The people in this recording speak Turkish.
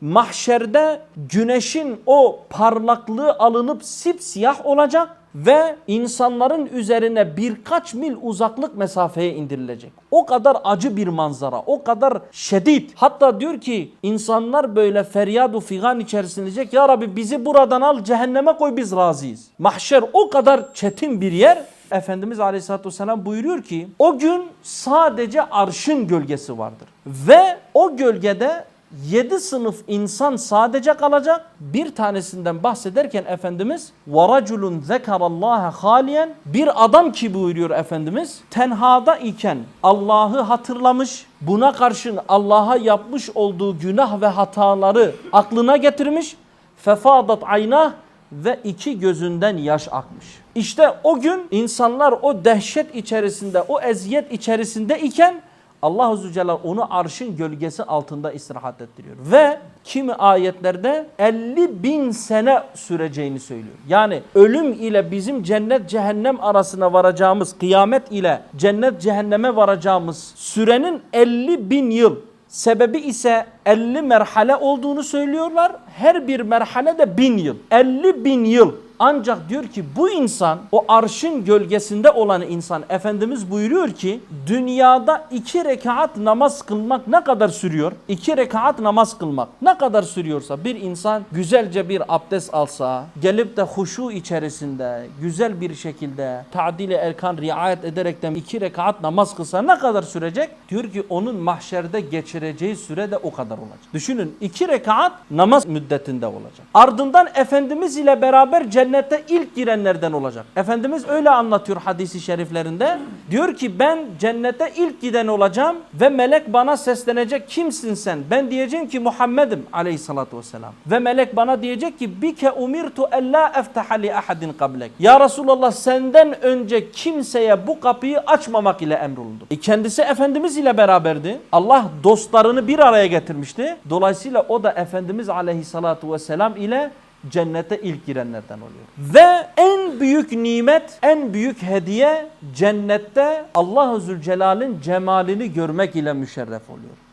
mahşerde güneşin o parlaklığı alınıp sipsiyah olacak ve insanların üzerine birkaç mil uzaklık mesafeye indirilecek. O kadar acı bir manzara, o kadar şiddet. Hatta diyor ki insanlar böyle feryadu figan içerisinde diyecek ya Rabbi bizi buradan al cehenneme koy biz razıyız. Mahşer o kadar çetin bir yer. Efendimiz Aleyhisselatü Vesselam buyuruyor ki o gün sadece arşın gölgesi vardır. Ve o gölgede Yedi sınıf insan sadece kalacak. Bir tanesinden bahsederken Efendimiz وَرَجُلٌ ذَكَرَ اللّٰهَ خَالِيًا Bir adam ki buyuruyor Efendimiz tenhada iken Allah'ı hatırlamış. Buna karşın Allah'a yapmış olduğu günah ve hataları aklına getirmiş. فَفَاضَتْ عَيْنَهِ ve iki gözünden yaş akmış. İşte o gün insanlar o dehşet içerisinde, o eziyet içerisinde iken Allah Azze Celle onu arşın gölgesi altında istirahat ettiriyor. Ve kimi ayetlerde 50 bin sene süreceğini söylüyor. Yani ölüm ile bizim cennet cehennem arasına varacağımız, kıyamet ile cennet cehenneme varacağımız sürenin 50 bin yıl. Sebebi ise 50 merhale olduğunu söylüyorlar. Her bir merhale de bin yıl. 50 bin yıl. Ancak diyor ki bu insan o arşın gölgesinde olan insan Efendimiz buyuruyor ki dünyada iki rekat namaz kılmak ne kadar sürüyor? İki rekat namaz kılmak ne kadar sürüyorsa bir insan güzelce bir abdest alsa gelip de huşu içerisinde güzel bir şekilde tadili erkan riayet ederekten iki rekat namaz kılsa ne kadar sürecek? Diyor ki onun mahşerde geçireceği süre de o kadar olacak. Düşünün iki rekat namaz müddetinde olacak. Ardından Efendimiz ile beraber cennete ilk girenlerden olacak. Efendimiz öyle anlatıyor hadisi şeriflerinde. Diyor ki ben cennete ilk giden olacağım ve melek bana seslenecek kimsin sen? Ben diyeceğim ki Muhammed'im aleyhissalatu vesselam. Ve melek bana diyecek ki bike umirtu en la eftaha li ahadin kablek. Ya Resulallah senden önce kimseye bu kapıyı açmamak ile emrolundu. E kendisi Efendimiz ile beraberdi. Allah dostlarını bir araya getirmişti. Dolayısıyla o da Efendimiz aleyhissalatu vesselam ile cennete ilk girenlerden oluyor. Ve en büyük nimet, en büyük hediye cennette Allah Zülcelal'in cemalini görmek ile müşerref oluyor.